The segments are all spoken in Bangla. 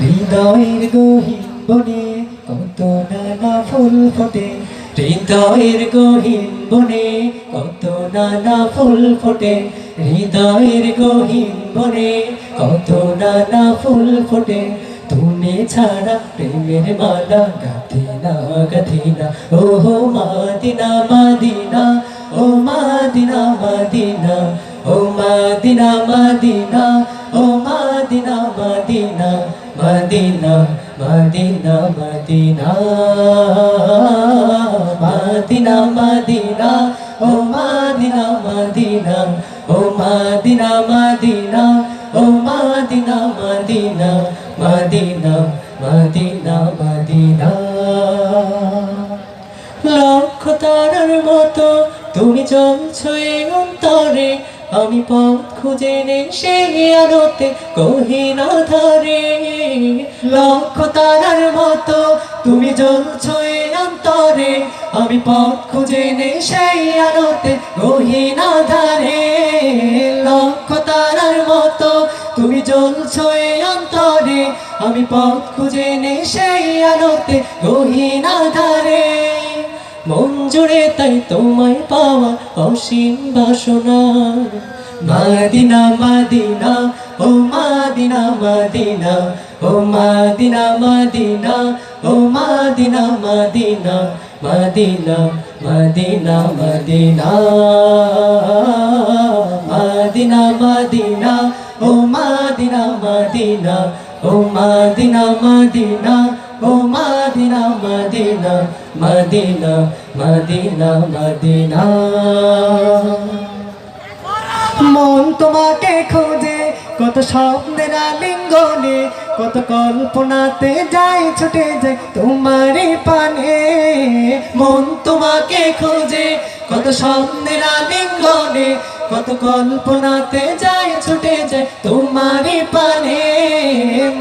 হৃদয়ের গহীন বনে, কত নানা ফুল ফোটে। হৃদয়ের গহীন বনে, কত নানা ফুল ফোটে। হৃদয়ের গহীন বনে কত নানা ফুল ফোটে তুমি ছাড়া প্রেমের মালা গাথি না গাথি না ও হো মাদিনা মাদিনা, ও মাদিনা মাদিনা। ও মাদিনা মাদিনা, ও মাদিনা মাদিনা। মাদিনা মাদিনা মাদিনা মাদিনা মাদিনা, ও মাদিনা মাদিনা, ও মাদিনা মাদিনা, ও মাদিনা মাদিনা মাদিনা মাদিনা মাদিনা। লক্ষ তারার মতো তুমি চলছো এই অন্তরে। আমি পথ খুঁজে সেই আলোতে কহিনা ধারে লক্ষ তারার মতো তুমি জ্বলছো অন্তরে। আমি পথ খুঁজে সেই আলোতে কহিনা ধারে লক্ষ তারার মতো তুমি জ্বলছো অন্তরে। আমি পথ খুঁজে সেই আলোতে গহিনা ধারে মন জুড়ে তাই তোমায় পাওয়া অসীম বাসনা। মাদিনা মাদিনা, ও মাদিনা মাদিনা, ও মাদিনা মাদিনা, ও মাদিনা মাদিনা মাদিনা মাদিনা মাদিনা। মাদিনা মাদিনা, ও মাদিনা মাদিনা, ও মাদিনা মাদিনা, ও মাদিনা মাদিনা। মাদিনা মাদিনা মাদিনা। মন তোমাকে খোঁজে, কত স্বপ্নের আলিঙ্গনে, কত কল্পনাতে যায়, ছুটে যায় তোমারই পানে। মন তোমাকে খোঁজে, কত স্বপ্নের আলিঙ্গনে, কত কল্পনাতে যায়, ছুটে যায় তোমারই পানে।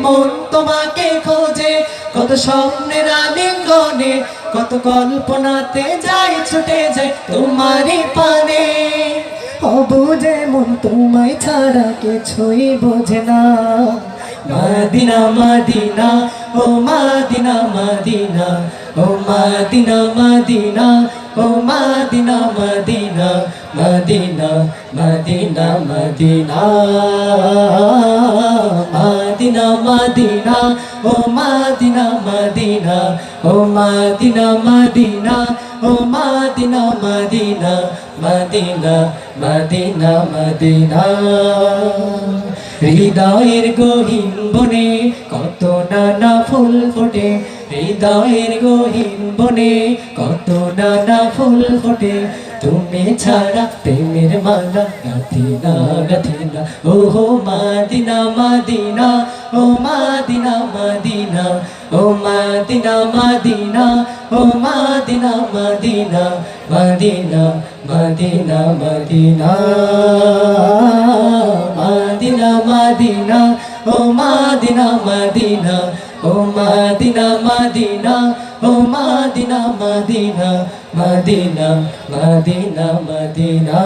মন তোমাকে খোঁজে, কত স্বপ্নের আলিঙ্গনে কত কল্পনাতে যায়, ছুটে যায় তোমারই পানে। অবুঝে মন তোমায় ছাড়া কিছুই বোঝে না। মাদিনা মাদিনা, ও মাদিনা মাদিনা, ও মাদিনা মাদিনা, ও মাদিনা মাদিনা মাদিনা মাদিনা মাদিনা মাদিনা মাদিনা ও মাদিনা মাদিনা, ও মাদিনা মাদিনা, ও মাদিনা মাদিনা মাদিনা মাদিনা মাদিনা। হৃদয়ের গহীন বনে কত নানা ফুল ফোটে, হৃদয়ের গহীন বনে কত নানা ফুল ফোটে তুমি ছাড়া প্রেমের মালা গাথি না গাথি না ও হো মাদিনা মাদিনা ও মাদিনা মাদিনা ও মাদিনা মাদিনা ও মাদিনা মাদিনা মাদিনা মাদিনা মাদিনা মাদিনা মাদিনা ও মাদিনা মাদিনা ও মাদিনা মাদিনা ও মাদিনা মাদিনা মাদিনা মাদিনা মাদিনা।